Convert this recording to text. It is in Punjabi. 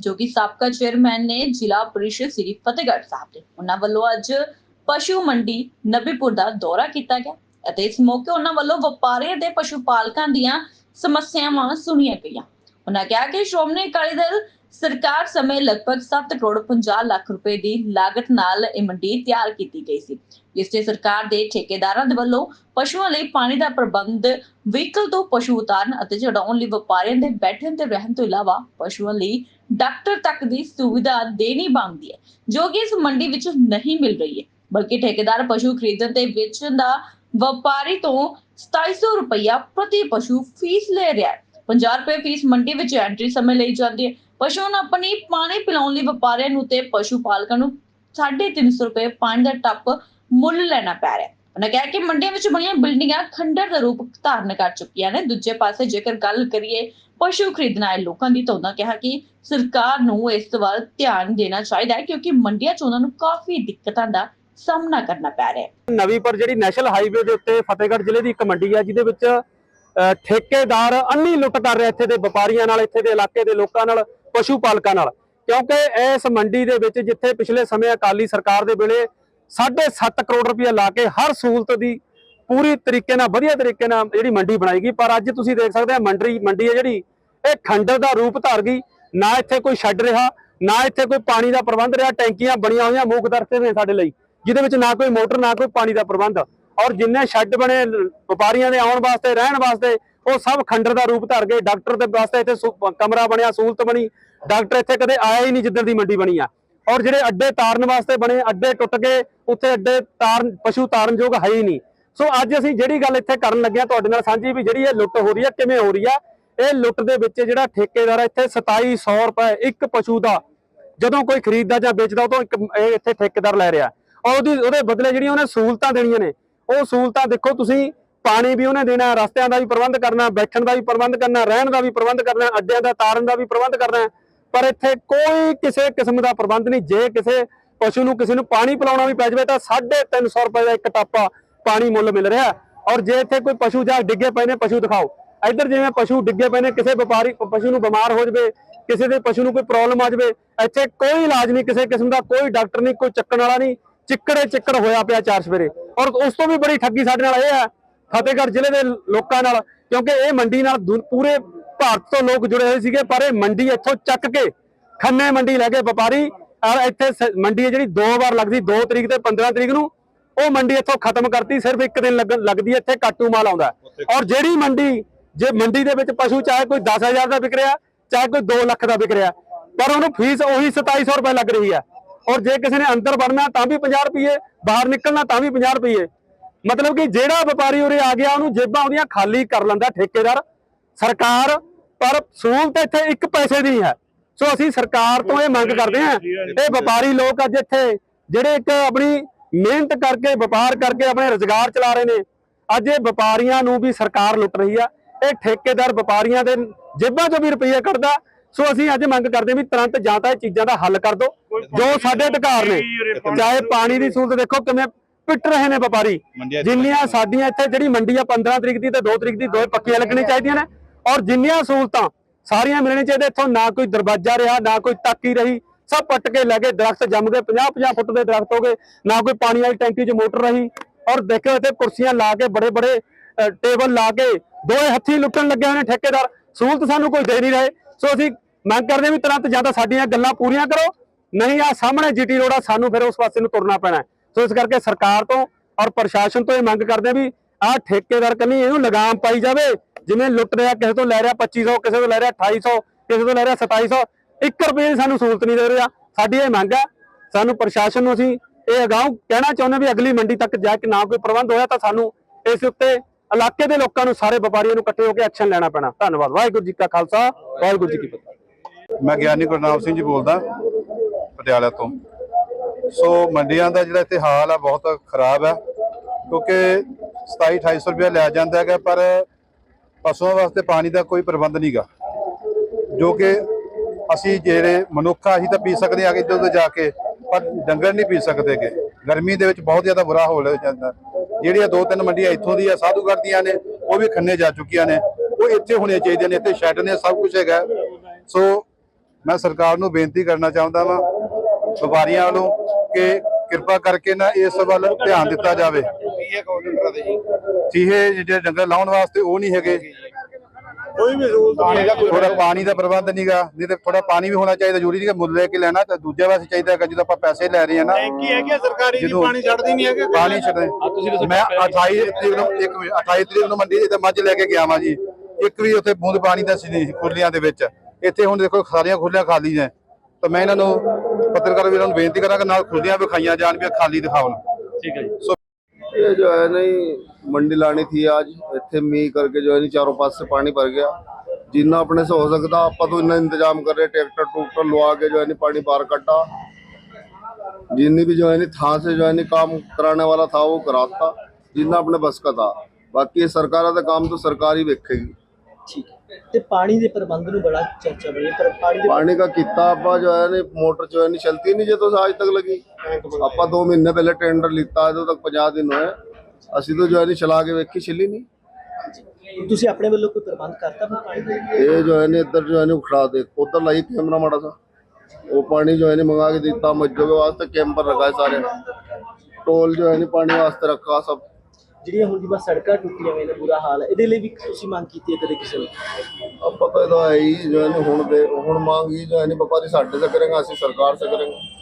ਜੋ ਕਿ ਸਾਬਕਾ ਚੇਅਰਮੈਨ ਨੇ ਜ਼ਿਲ੍ਹਾ ਪਰਿਸ਼ਦ ਸ੍ਰੀ ਫਤਿਹਗੜ੍ਹ ਸਾਹਿਬ ਦੇ। ਉਹਨਾਂ ਵੱਲੋਂ ਅੱਜ ਪਸ਼ੂ ਮੰਡੀ ਨਬੀਪੁਰ ਦਾ ਦੌਰਾ ਕੀਤਾ ਗਿਆ ਅਤੇ ਇਸ ਮੌਕੇ ਉਹਨਾਂ ਵੱਲੋਂ ਵਪਾਰੀਆਂ ਤੇ ਪਸ਼ੂ ਪਾਲਕਾਂ ਦੀਆਂ ਸਮੱਸਿਆਵਾਂ ਸੁਣੀਆਂ ਗਈਆਂ। ਉਹਨਾਂ ਕਿਹਾ ਕਿ ਸ਼੍ਰੋਮਣੀ ਅਕਾਲੀ ਦਲ ਸਰਕਾਰ ਸਮੇਂ ਲਗਭਗ 7 ਕਰੋੜ 50 ਲੱਖ ਰੁਪਏ ਦੀ ਲਾਗਤ ਨਾਲ ਇਹ ਮੰਡੀ ਤਿਆਰ ਕੀਤੀ ਗਈ ਸੀ, ਜਿਸ ਤੇ ਸਰਕਾਰ ਦੇ ਠੇਕੇਦਾਰਾਂ ਦੇ ਵੱਲੋਂ ਪਸ਼ੂਆਂ ਲਈ ਪਾਣੀ ਦਾ ਪ੍ਰਬੰਧ, ਵਹੀਕਲ ਤੋਂ ਪਸ਼ੂ ਉਤਾਰਨ ਅਤੇ ਚੜਾਉਣ ਲਈ ਵਪਾਰੀਆਂ ਦੇ ਬੈਠਣ ਤੇ ਰਹਿਣ ਤੋਂ ਇਲਾਵਾ ਪਸ਼ੂਆਂ ਲਈ ਡਾਕਟਰ ਤੱਕ ਦੀ ਸੁਵਿਧਾ ਦੇਣੀ ਬਣਦੀ ਹੈ, ਜੋ ਕਿ ਇਸ ਮੰਡੀ ਵਿੱਚ ਨਹੀਂ ਮਿਲ ਰਹੀ ਹੈ, ਬਲਕਿ ਠੇਕੇਦਾਰ ਪਸ਼ੂ ਖਰੀਦਣ ਤੇ ਵੇਚਣ ਦਾ ਵਪਾਰੀ ਤੋਂ 2700 ਰੁਪਇਆ ਪ੍ਰਤੀ ਪਸ਼ੂ ਫੀਸ ਲੈ ਰਿਹਾ ਹੈ। 50 ਰੁਪਏ ਫੀਸ ਮੰਡੀ ਵਿੱਚ ਐਂਟਰੀ ਸਮੇਂ ਲਈ ਜਾਂਦੀ ਹੈ ਪਸ਼ੂਆਂ ਨੂੰ ਆਪਣੀ ਪਾਣੀ ਪਿਲਾਉਣ ਲਈ ਵਪਾਰੀਆਂ ਨੂੰ ਤੇ ਪਸ਼ੂ ਪਾਲਕਾਂ ਨੂੰ 350 ਰੁਪਏ ਪਾਣੀ ਦਾ ਟੱਪ ਮੁੱਲ ਲੈਣਾ ਪੈ ਰਿਹਾ ਉਹਨਾਂ ਕਿਹਾ ਕਿ ਮੰਡੀਆਂ ਵਿੱਚ ਬਣੀਆਂ ਬਿਲਡਿੰਗਾਂ ਖੰਡਰ ਦਾ ਰੂਪ ਧਾਰਨ ਕਰ ਚੁੱਕੀਆਂ ਨੇ। ਦੂਜੇ ਪਾਸੇ ਜੇਕਰ ਗੱਲ ਕਰੀਏ ਪਸ਼ੂ ਖਰੀਦਣ ਆਏ ਲੋਕਾਂ ਦੀ ਤਾਂ ਉਹਨਾਂ ਕਿਹਾ ਕਿ ਸਰਕਾਰ ਨੂੰ ਇਸ ਵੱਲ ਧਿਆਨ ਦੇਣਾ ਚਾਹੀਦਾ ਹੈ ਕਿਉਂਕਿ ਮੰਡੀਆਂ 'ਚ ਉਹਨਾਂ ਨੂੰ ਕਾਫੀ ਦਿੱਕਤਾਂ ਦਾ ਸਾਹਮਣਾ ਕਰਨਾ ਪੈ ਰਿਹਾ ਹੈ। ਨਵੀਂਪੁਰ ਜਿਹੜੀ ਨੈਸ਼ਨਲ ਹਾਈਵੇ ਦੇ ਉੱਤੇ ਫਤਿਹਗੜ੍ਹ ਜ਼ਿਲ੍ਹੇ ਦੀ ਇੱਕ ਮੰਡੀ ਹੈ, ਜਿਹਦੇ ਵਿੱਚ ਠੇਕੇਦਾਰ ਅੰਨੀ ਲੁੱਟ ਕਰ ਰਿਹਾ ਇੱਥੇ ਦੇ ਵਪਾਰੀਆਂ ਨਾਲ, ਇੱਥੇ ਦੇ ਇਲਾਕੇ ਦੇ ਲੋਕਾਂ ਨਾਲ। ਪਸ਼ੂ ਪਾਲਕਾਂ ਨਾਲ। ਕਿਉਂਕਿ ਇਸ ਮੰਡੀ ਦੇ ਵਿੱਚ ਜਿੱਥੇ ਪਿਛਲੇ ਸਮੇਂ ਅਕਾਲੀ ਸਰਕਾਰ ਦੇ ਵੇਲੇ 7.5 ਕਰੋੜ ਰੁਪਏ ਲਾ ਕੇ ਹਰ ਸਹੂਲਤ ਦੀ ਪੂਰੀ ਤਰੀਕੇ ਨਾਲ, ਵਧੀਆ ਤਰੀਕੇ ਨਾਲ ਜਿਹੜੀ ਮੰਡੀ ਬਣਾਈ ਗਈ। ਪਰ ਅੱਜ ਤੁਸੀਂ ਦੇਖ ਸਕਦੇ ਆ ਮੰਡੀ ਮੰਡੀ ਹੈ ਜਿਹੜੀ, ਇਹ ਖੰਡਰ ਦਾ ਰੂਪ ਧਾਰ ਗਈ। ਨਾ ਇੱਥੇ ਕੋਈ ਛੱਡ ਰਿਹਾ, ਨਾ ਇੱਥੇ ਕੋਈ ਪਾਣੀ ਦਾ ਪ੍ਰਬੰਧ ਰਿਹਾ, ਟੈਂਕੀਆਂ ਬਣੀਆਂ ਹੋਈਆਂ ਮੂਕ ਦਰਖਤ ਨੇ ਸਾਡੇ ਲਈ, ਜਿਹਦੇ ਵਿੱਚ ਨਾ ਕੋਈ ਮੋਟਰ, ਨਾ ਕੋਈ ਪਾਣੀ ਦਾ ਪ੍ਰਬੰਧ। ਔਰ ਜਿੰਨੇ ਸ਼ੈੱਡ ਬਣੇ ਵਪਾਰੀਆਂ ਦੇ ਆਉਣ ਵਾਸਤੇ, ਰਹਿਣ ਵਾਸਤੇ, ਉਹ ਸਭ ਖੰਡਰ ਦਾ ਰੂਪ ਧਾਰ ਗਏ। ਡਾਕਟਰ ਦੇ ਵਾਸਤੇ ਇੱਥੇ ਸੁ- ਕਮਰਾ ਬਣਿਆ, ਸਹੂਲਤ ਬਣੀ। ਡਾਕਟਰ ਇੱਥੇ ਕਦੇ ਆਇਆ ਹੀ ਨਹੀਂ ਜਿੱਦਣ ਦੀ ਮੰਡੀ ਬਣੀ ਆ। ਔਰ ਜਿਹੜੇ ਅੱਡੇ ਤਾਰਨ ਵਾਸਤੇ ਬਣੇ, ਅੱਡੇ ਟੁੱਟ ਗਏ, ਉੱਥੇ ਅੱਡੇ ਤਾਰਨ, ਪਸ਼ੂ ਤਾਰਨਯੋਗ ਹੈ ਹੀ ਨਹੀਂ। ਸੋ ਅੱਜ ਅਸੀਂ ਜਿਹੜੀ ਗੱਲ ਇੱਥੇ ਕਰਨ ਲੱਗੇ ਹਾਂ ਤੁਹਾਡੇ ਨਾਲ ਸਾਂਝੀ ਵੀ ਜਿਹੜੀ ਇਹ ਲੁੱਟ ਹੋ ਰਹੀ ਹੈ ਕਿਵੇਂ ਹੋ ਰਹੀ ਆ, ਇਹ ਲੁੱਟ ਦੇ ਵਿੱਚ ਜਿਹੜਾ ਠੇਕੇਦਾਰ ਹੈ ਇੱਥੇ 2700 ਰੁਪਏ ਇੱਕ ਪਸ਼ੂ ਦਾ ਜਦੋਂ ਕੋਈ ਖਰੀਦਦਾ ਜਾਂ ਵੇਚਦਾ, ਉਦੋਂ ਇੱਕ ਇੱਥੇ ਠੇਕੇਦਾਰ ਲੈ ਰਿਹਾ। ਔਰ ਉਹਦੀ, ਉਹਦੇ ਬਦਲੇ ਜਿਹੜੀਆਂ ਉਹਨੇ ਸਹੂਲਤਾਂ ਦੇਣੀਆਂ ਨੇ, ਉਹ ਸਹੂਲਤਾਂ ਦੇਖੋ ਤੁਸੀਂ, ਪਾਣੀ ਵੀ ਉਹਨੇ ਦੇਣਾ, ਰਸਤਿਆਂ ਦਾ ਵੀ ਪ੍ਰਬੰਧ ਕਰਨਾ, ਬੈਠਣ ਦਾ ਵੀ ਪ੍ਰਬੰਧ ਕਰਨਾ, ਰਹਿਣ ਦਾ ਵੀ ਪ੍ਰਬੰਧ ਕਰਨਾ, ਅੱਡਿਆਂ ਦਾ, ਤਾਰਨ ਦਾ ਵੀ ਪ੍ਰਬੰਧ ਕਰਨਾ ਪਰ ਇੱਥੇ ਕੋਈ ਕਿਸੇ ਕਿਸਮ ਦਾ ਪ੍ਰਬੰਧ ਨਹੀਂ। ਜੇ ਕਿਸੇ ਪਸ਼ੂ ਨੂੰ ਕਿਸੇ ਨੂੰ ਪਾਣੀ ਪਿਲਾਉਣਾ ਵੀ ਪੈ ਜਾਵੇ ਤਾਂ 350 ਰੁਪਏ ਦਾ ਇੱਕ ਟਾਪਾ ਪਾਣੀ ਮੁੱਲ ਮਿਲ ਰਿਹਾ। ਔਰ ਜੇ ਇੱਥੇ ਕੋਈ ਪਸ਼ੂ ਜਾਂ ਡਿੱਗੇ ਪਏ ਨੇ, ਪਸ਼ੂ ਦਿਖਾਓ। ਇੱਧਰ ਜਿਵੇਂ ਪਸ਼ੂ ਡਿੱਗੇ ਪਏ ਨੇ, ਕਿਸੇ ਵਪਾਰੀ ਪਸ਼ੂ ਨੂੰ ਬਿਮਾਰ ਹੋ ਜਾਵੇ, ਕਿਸੇ ਦੇ ਪਸ਼ੂ ਨੂੰ ਕੋਈ ਪ੍ਰੋਬਲਮ ਆ ਜਾਵੇ, ਇੱਥੇ ਕੋਈ ਇਲਾਜ ਨਹੀਂ, ਕਿਸੇ ਕਿਸਮ ਦਾ ਕੋਈ ਡਾਕਟਰ ਨਹੀਂ, ਕੋਈ ਚੱਕਣ ਵਾਲਾ ਨਹੀਂ। ਚਿੱਕੜੇ ਚਿੱਕੜ ਹੋਇਆ ਪਿਆ ਚਾਰ ਸਵੇਰੇ। ਔਰ ਉਸ ਤੋਂ ਵੀ ਬੜੀ ਠੱਗੀ ਸਾਡੇ ਨਾਲ ਇਹ ਹੈ, ਫਤਿਹਗੜ੍ਹ ਜ਼ਿਲ੍ਹੇ ਦੇ ਲੋਕਾਂ ਨਾਲ, ਕਿਉਂਕਿ ਇਹ ਮੰਡੀ ਨਾਲ ਪੂਰੇ ਭਾਰਤ ਤੋਂ ਲੋਕ ਜੁੜੇ ਹੋਏ ਸੀਗੇ, ਪਰ ਇਹ ਮੰਡੀ ਇੱਥੋਂ ਚੱਕ ਕੇ ਖੰਨੇ ਮੰਡੀ ਲੈ ਕੇ ਵਪਾਰੀ। ਔਰ ਇੱਥੇ ਮੰਡੀ ਜਿਹੜੀ ਦੋ ਵਾਰ ਲੱਗਦੀ 2 ਤਰੀਕ ਤੇ 15 ਤਰੀਕ ਨੂੰ। ਉਹ ਮੰਡੀ ਇੱਥੋਂ ਖਤਮ ਕਰਤੀ, ਸਿਰਫ ਇੱਕ ਦਿਨ ਲੱਗਣ, ਲੱਗਦੀ ਹੈ, ਇੱਥੇ ਕਾਟੂ ਮਾਲ ਆਉਂਦਾ ਔਰ ਜਿਹੜੀ ਮੰਡੀ, ਜੇ ਮੰਡੀ ਦੇ ਵਿੱਚ ਪਸ਼ੂ ਚਾਹੇ ਕੋਈ 10000 ਦਾ ਵਿਕ ਰਿਹਾ, ਚਾਹੇ ਕੋਈ 2 ਲੱਖ ਦਾ ਵਿਕ ਰਿਹਾ, ਪਰ ਉਹਨੂੰ ਫੀਸ ਉਹੀ 2700 ਰੁਪਏ ਲੱਗ ਰਹੀ ਹੈ। ਔਰ ਜੇ ਕਿਸੇ ਨੇ ਅੰਦਰ ਵੜਨਾ, ਤਾਂ ਵੀ 50 ਰੁਪਏ, ਬਾਹਰ ਨਿਕਲਣਾ, ਤਾਂ ਵੀ 50 ਰੁਪਏ। ਮਤਲਬ ਕਿ ਜਿਹੜਾ ਵਪਾਰੀ ਉਰੇ ਆ ਗਿਆ, ਉਹਨੂੰ ਜੇਬਾਂ ਉਹਦੀਆਂ ਖਾਲੀ ਕਰ ਲੈਂਦਾ ਠੇਕੇਦਾਰ। ਸਰਕਾਰ ਪਰ ਸਹੂਲਤ ਇੱਥੇ ਇੱਕ ਪੈਸੇ ਦੀ ਹੈ। ਸੋ ਅਸੀਂ ਸਰਕਾਰ ਤੋਂ ਇਹ ਮੰਗ ਕਰਦੇ ਹਾਂ ਇਹ ਵਪਾਰੀ ਲੋਕ ਅੱਜ ਇੱਥੇ ਜਿਹੜੇ ਇੱਕ ਆਪਣੀ ਮਿਹਨਤ ਕਰਕੇ ਵਪਾਰ ਕਰਕੇ ਆਪਣੇ ਰੁਜ਼ਗਾਰ ਚਲਾ ਰਹੇ ਨੇ ਅੱਜ ਇਹ ਵਪਾਰੀਆਂ ਨੂੰ ਵੀ ਸਰਕਾਰ ਲੁੱਟ ਰਹੀ ਆ। ਇਹ ਠੇਕੇਦਾਰ ਵਪਾਰੀਆਂ ਦੇ ਜੇਬਾਂ 'ਚੋਂ ਵੀ ਰੁਪਈਏ ਕੱਢਦਾ। ਸੋ ਅਸੀਂ ਅੱਜ ਮੰਗ ਕਰਦੇ ਹਾਂ ਵੀ ਤੁਰੰਤ ਜਾਂ ਤਾਂ ਇਹ ਚੀਜ਼ਾਂ ਦਾ ਹੱਲ ਕਰ ਦਿਓ ਜੋ ਸਾਡੇ ਅਧਿਕਾਰ ਨੇ। ਚਾਹੇ ਪਾਣੀ ਦੀ ਸਹੂਲਤ ਦੇਖੋ ਕਿਵੇਂ ਪਿੱਟ ਰਹੇ ਨੇ ਵਪਾਰੀ। ਜਿੰਨੀਆਂ ਸਾਡੀਆਂ ਇੱਥੇ ਜਿਹੜੀ ਮੰਡੀ ਆ 15 ਤਰੀਕ ਦੀ ਤੇ 2 ਤਰੀਕ ਦੀ ਦੋਏ ਪੱਕੀਆਂ ਲੱਗਣੀਆਂ ਚਾਹੀਦੀਆਂ ਨੇ। ਔਰ ਜਿੰਨੀਆਂ ਸਹੂਲਤਾਂ ਸਾਰੀਆਂ ਮਿਲਣੀਆਂ ਚਾਹੀਦੀਆਂ, ਇੱਥੋਂ ਨਾ ਕੋਈ ਦਰਵਾਜ਼ਾ ਰਿਹਾ, ਨਾ ਕੋਈ ਤਾਕੀ ਰਹੀ, ਸਭ ਪੱਟ ਕੇ ਲੈ ਗਏ, ਦਰਖਤ ਜੰਮ ਗਏ 50 50 ਫੁੱਟ ਦੇ ਦਰਖਤ ਹੋ ਗਏ, ਨਾ ਕੋਈ ਪਾਣੀ ਵਾਲੀ ਟੈਂਕੀ 'ਚ ਮੋਟਰ ਰਹੀ ਔਰ ਦੇਖਿਓ ਇੱਥੇ ਕੁਰਸੀਆਂ ਲਾ ਕੇ ਬੜੇ ਬੜੇ ਟੇਬਲ ਲਾ ਕੇ ਦੋਏ ਹੱਥੀ ਲੁੱਟਣ ਲੱਗੇ ਹੋਏ ਨੇ ਠੇਕੇਦਾਰ, ਸਹੂਲਤ ਸਾਨੂੰ ਕੋਈ ਦੇ ਨਹੀਂ ਰਹੇ। ਸੋ ਅਸੀਂ ਮੰਗ ਕਰਦੇ ਹਾਂ ਵੀ ਤੁਰੰਤ ਜਾਂ ਤਾਂ ਸਾਡੀਆਂ ਗੱਲਾਂ ਪੂਰੀਆਂ ਕਰੋ, ਨਹੀਂ ਆ ਸਾਹਮਣੇ ਜੀਟੀ ਰੋਡ ਆ, ਸਾਨੂੰ ਫਿਰ ਉਸ ਪਾਸੇ ਨੂੰ ਤੁਰਨਾ ਪੈਣਾ ਸੋ ਇਸ ਕਰਕੇ ਸਰਕਾਰ ਤੋਂ ਔਰ ਪ੍ਰਸ਼ਾਸਨ ਤੋਂ ਇਹ ਮੰਗ ਕਰਦੇ ਵੀ ਆਹ ਠੇਕੇਦਾਰ ਕੰਨੀ ਇਹਨੂੰ ਲਗਾਮ ਪਾਈ ਜਾਵੇ ਜਿਵੇਂ ਲੁੱਟ ਰਿਹਾ, ਕਿਸੇ ਤੋਂ ਲੈ ਰਿਹਾ 2500 ਕਿਸੇ ਤੋਂ ਲੈ ਰਿਹਾ 2800 ਕਿਸੇ ਤੋਂ ਲੈ ਰਿਹਾ 2700 1 ਰੁਪਏ ਦੀ ਸਾਨੂੰ ਸਹੂਲਤ ਨਹੀਂ ਦੇ ਰਿਹਾ ਸਾਡੀ ਇਹ ਮੰਗ ਹੈ, ਸਾਨੂੰ ਪ੍ਰਸ਼ਾਸਨ ਨੂੰ ਅਸੀਂ ਇਹ ਅਗਾਊਂ ਕਹਿਣਾ ਚਾਹੁੰਦੇ ਵੀ ਅਗਲੀ ਮੰਡੀ ਤੱਕ ਜਾ ਕੇ ਨਾ ਕੋਈ ਪ੍ਰਬੰਧ ਹੋਇਆ ਤਾਂ ਸਾਨੂੰ ਇਸ ਉੱਤੇ ਇਲਾਕੇ ਦੇ ਲੋਕਾਂ ਨੂੰ, ਸਾਰੇ ਵਪਾਰੀਆਂ ਨੂੰ ਇਕੱਠੇ ਹੋ ਕੇ ਐਕਸ਼ਨ ਲੈਣਾ ਪੈਣਾ। ਧੰਨਵਾਦ। ਵਾਹਿਗੁਰੂ ਜੀ ਕਾ ਖਾਲਸਾ, ਵਾਹਿਗੁਰੂ ਜੀ ਕੀ ਫਤਿਹ। ਮੈਂ ਗਿਆਨੀ ਗੁਰਨਾਮ ਸਿੰਘ ਜੀ ਬੋਲਦਾ, ਪਟਿਆਲਾ ਤੋਂ। ਸੋ ਮੰਡੀਆਂ ਦਾ ਜਿਹੜਾ ਇੱਥੇ ਹਾਲ ਆ, ਬਹੁਤ ਖਰਾਬ ਹੈ ਕਿਉਂਕਿ 27 2800 ਰੁਪਏ ਲਿਆ ਜਾਂਦਾ ਹੈਗਾ, ਪਰ ਪਸ਼ੂਆਂ ਵਾਸਤੇ ਪਾਣੀ ਦਾ ਕੋਈ ਪ੍ਰਬੰਧ ਨਹੀਂਗਾ ਜੋ ਕਿ ਅਸੀਂ ਜਿਹੜੇ ਮਨੁੱਖ ਆ, ਅਸੀਂ ਤਾਂ ਪੀ ਸਕਦੇ ਆ ਇੱਧਰ ਉੱਧਰ ਜਾ ਕੇ, ਪਰ ਡੰਗਰ ਨਹੀਂ ਪੀ ਸਕਦੇਗੇ ਗਰਮੀ ਦੇ ਵਿੱਚ ਬਹੁਤ ਜ਼ਿਆਦਾ ਬੁਰਾ ਹਾਲ ਹੋ ਜਾਂਦਾ। ਜਿਹੜੀਆਂ ਦੋ ਤਿੰਨ ਮੰਡੀਆਂ ਇੱਥੋਂ ਦੀਆਂ, ਸਾਧੂਗੜ੍ਹ ਦੀਆਂ ਨੇ, ਉਹ ਵੀ ਖੰਨੇ ਜਾ ਚੁੱਕੀਆਂ ਨੇ। ਉਹ ਇੱਥੇ ਹੋਣੀਆਂ ਚਾਹੀਦੀਆਂ ਨੇ, ਇੱਥੇ ਸ਼ੈੱਡ ਨੇ, ਸਭ ਕੁਝ ਹੈਗਾ। ਸੋ ਮੈਂ ਸਰਕਾਰ ਨੂੰ ਬੇਨਤੀ ਕਰਨਾ ਚਾਹੁੰਦਾ ਵਾਂ, ਵਪਾਰੀਆਂ ਵੱਲੋਂ ਕਿ ਕਿਰਪਾ ਕਰਕੇ ਨਾ ਇਸ ਵੱਲ ਧਿਆਨ ਦਿੱਤਾ ਜਾਵੇ। ਚੀਹੇ ਜਿਹੜੇ ਡੰਗਰ ਲਾਉਣ ਵਾਸਤੇ ਉਹ ਨਹੀਂ ਹੈਗੇ। ਕੋਈ ਵੀ ਸਹੂਲਤ ਨਹੀਂ ਹੈਗਾ। ਕੋਈ ਥੋੜਾ ਪਾਣੀ ਦਾ ਪ੍ਰਬੰਧ ਨਹੀਂਗਾ ਨਹੀਂ ਤੇ ਥੋੜਾ ਪਾਣੀ ਵੀ ਹੋਣਾ ਚਾਹੀਦਾ ਜ਼ਰੂਰੀ ਨਹੀਂ ਕਿ ਮੁੱਲ ਲੈ ਕੇ ਲੈਣਾ ਤੇ ਦੂਜੇ ਪਾਸੇ ਚਾਹੀਦਾ ਹੈਗਾ। ਜਦੋਂ ਆਪਾਂ ਪੈਸੇ ਲੈ ਰਹੇ ਹਾਂ ਨਾ ਟੈਂਕੀ ਹੈਗੀ ਆ? ਸਰਕਾਰੀ ਜੀ ਜਦੋਂ- ਪਾਣੀ ਛੱਡਦੀ ਨਹੀਂ ਹੈਗੇ। ਪਾਣੀ ਛੱਡਦੇ। ਮੈਂ 28 ਤਰੀਕ ਨੂੰ ਇੱਕ ਮਿੰਟ 28 ਤਰੀਕ ਨੂੰ ਮੰਡੀ ਤੇ ਮੱਝ ਲੈ ਕੇ ਗਿਆ ਵਾਂ ਜੀ। ਇੱਕ ਵੀ ਉੱਥੇ ਬੂੰਦ ਪਾਣੀ ਦਾ ਸੀ ਨਹੀਂ ਖੁਰਲੀਆਂ ਦੇ ਵਿੱਚ। ਇੱਥੇ ਹੁਣ ਦੇਖੋ ਸਾਰੀਆਂ ਖੁਰਲੀਆਂ ਖਾਲੀ ਨੇ। ਤਾਂ ਮੈਂ ਇਹਨਾਂ ਨੂੰ ਪੱਤਰਕਾਰ ਵੀਰਾਂ ਨੂੰ ਬੇਨਤੀ ਕਰਾਂਗਾ ਨਾਲ ਖੁਰਲੀਆਂ ਵਿਖਾਈਆਂ ਜਾਣ ਵੀ ਖਾਲੀ ਦਿਖਾਉਣ। ਠੀਕ ਹੈ ਜੀ। ये जो है नहीं मंडी लानी थी आज इतने मी करके जो है नहीं चारों पास से पानी भर गया जिन्ना अपने से हो सकता आप तो इतना इंतजाम कर रहे ट्रैक्टर टूक्टर लुआ के जो है नहीं पानी बाहर कटा जिन्नी भी जो है नहीं था से जो है नहीं काम कराने वाला था वो कराता जिन्ना अपने बस का था बाकी ये सरकार का काम तो सरकार ही देखेगी ठीक ਤੇ ਪਾਣੀ ਦੇ ਪ੍ਰਬੰਧ ਨੂੰ ਬੜਾ ਚਰਚਾ ਬਣੀ ਹੈ, ਪਰ ਪਾਣੀ ਦੇ पानी का किता आपा जो है नहीं मोटर जो है नहीं चलती नहीं जो तो आज तक लगी आपा दो महीने पहले टेंडर लिता है तो तक पचास दिन हुए ਅਸੀਂ तो जो है नहीं चला के वेखी छिली नहीं ਤੁਸੀਂ ਆਪਣੇ ਵੱਲੋਂ ਕੋਈ ਪ੍ਰਬੰਧ ਕਰਤਾ ਫਿਰ ਪਾਣੀ ਦਾ ये जो है ना इधर जो है ना उखड़ा दे उधर लाई कैमरा माड़ा सा वो पानी जो है ना मंगा के देता मज्जों के वास्ते कैंपर रखा है सारे टोल जो है ना पानी वास्ते रखा सब ਜਿਹੜੀਆਂ ਹੁਣ ਦੀ ਬਸ ਸੜਕਾਂ ਟੁੱਟੀਆਂ ਹੋਈਆਂ ਨੇ ਬੁਰਾ ਹਾਲ ਹੈ ਇਹਦੇ ਲਈ ਵੀ ਤੁਸੀਂ ਮੰਗ ਕੀਤੀ ਹੈ ਕਦੇ ਕਿਸੇ ਨੂੰ अब पता है तो है ही जो है ना हुण दे हुण मांग ही जो है ना व्यापारी साढ़े से करेंगे असि सरकार से करेंगे